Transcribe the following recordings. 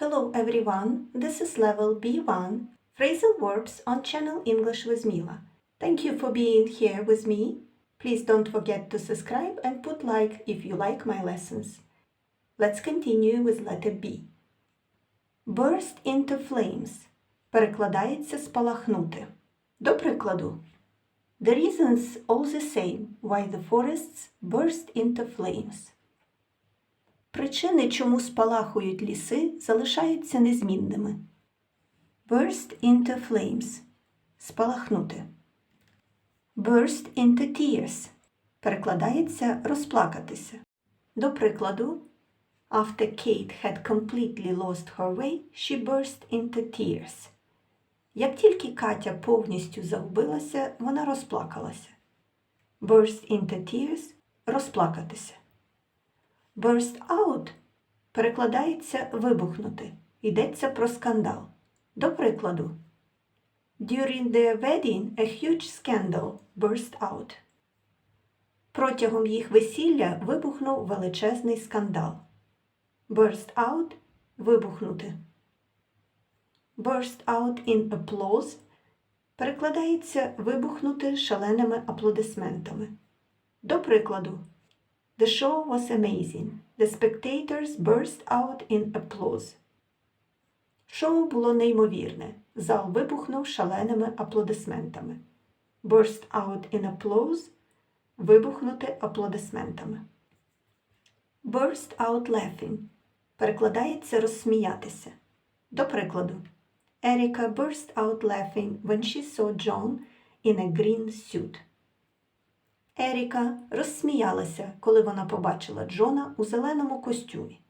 Hello everyone, this is level B1 Phrasal Verbs on Channel English with Mila. Thank you for being here with me. Please don't forget to subscribe and put like if you like my lessons. Let's continue with letter B. Burst into flames перекладається спалахнути. До прикладу. The reasons all the same why the forests burst into flames. Причини, чому спалахують ліси, залишаються незмінними. Burst into flames спалахнути. Burst into tears перекладається розплакатися. До прикладу, After Kate had completely lost her way, she burst into tears. Як тільки Катя повністю загубилася, вона розплакалася. Burst into tears розплакатися. Burst out перекладається вибухнути. Йдеться про скандал. До прикладу. During their wedding a huge scandal burst out. Протягом їх весілля вибухнув величезний скандал. Burst out вибухнути. Burst out in applause перекладається вибухнути шаленими аплодисментами. До прикладу. The show was amazing. The spectators burst out in applause. Шоу було неймовірне. Зал вибухнув шаленими аплодисментами. Burst out in applause вибухнути аплодисментами. Burst out laughing перекладається розсміятися. До прикладу, Erika burst out laughing when she saw John in a green suit. Еріка розсміялася, коли вона побачила Джона у зеленому костюмі.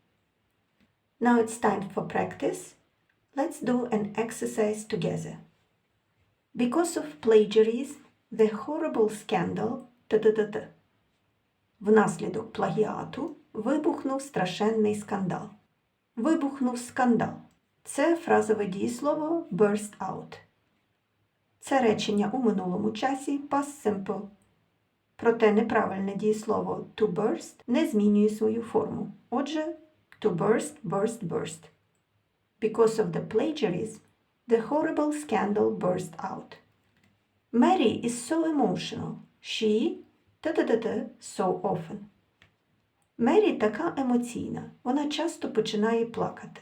Now it's time for practice. Let's do an exercise together. Because of plagiarism, the horrible scandal т-т-т-т. Внаслідок плагіату вибухнув страшенний скандал. Вибухнув скандал. Це фразове дієслово burst out. Це речення у минулому часі past simple. Проте неправильне дієслово to burst не змінює свою форму. Отже, to burst, burst, burst. Because of the plagiarism, the horrible scandal burst out. Mary is so emotional. She та-та-та-та so often. Мері така емоційна. Вона часто починає плакати.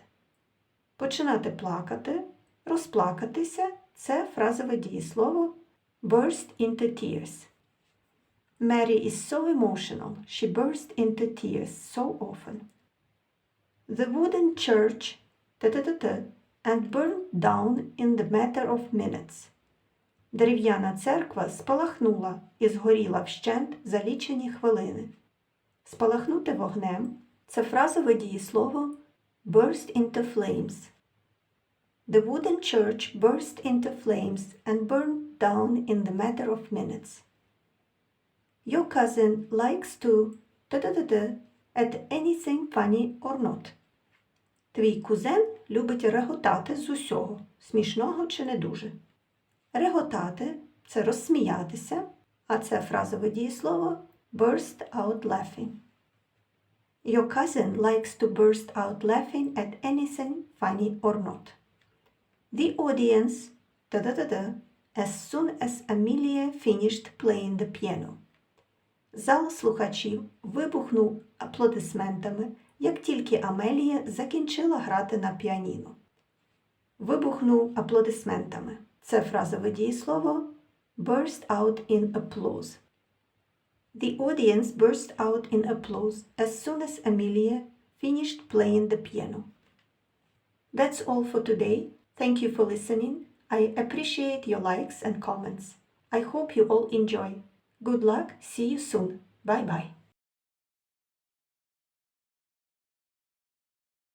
Починати плакати, розплакатися це фразове дієслово burst into tears. Mary is so emotional. She burst into tears so often. The wooden church and burned down in the matter of minutes. Дерев'яна церква спалахнула і згоріла вщент за лічені хвилини. Спалахнути вогнем це фразове дієслово burst into flames. The wooden church burst into flames and burned down in the matter of minutes. Your cousin likes to та-та-та-та at anything funny or not. Твій кузен любить реготати з усього, смішного чи не дуже. Реготати це розсміятися, а це фразове дієслово burst out laughing. Your cousin likes to burst out laughing at anything funny or not. The audience та-да-да-да, as soon as Amelia finished playing the piano. Зал слухачів вибухнув аплодисментами, як тільки Амелія закінчила грати на піаніно. Вибухнув аплодисментами. Це фразове дієслово burst out in applause. The audience burst out in applause as soon as Amelia finished playing the piano. That's all for today. Thank you for listening. I appreciate your likes and comments. I hope you all enjoy. Good luck. See you soon. Bye bye.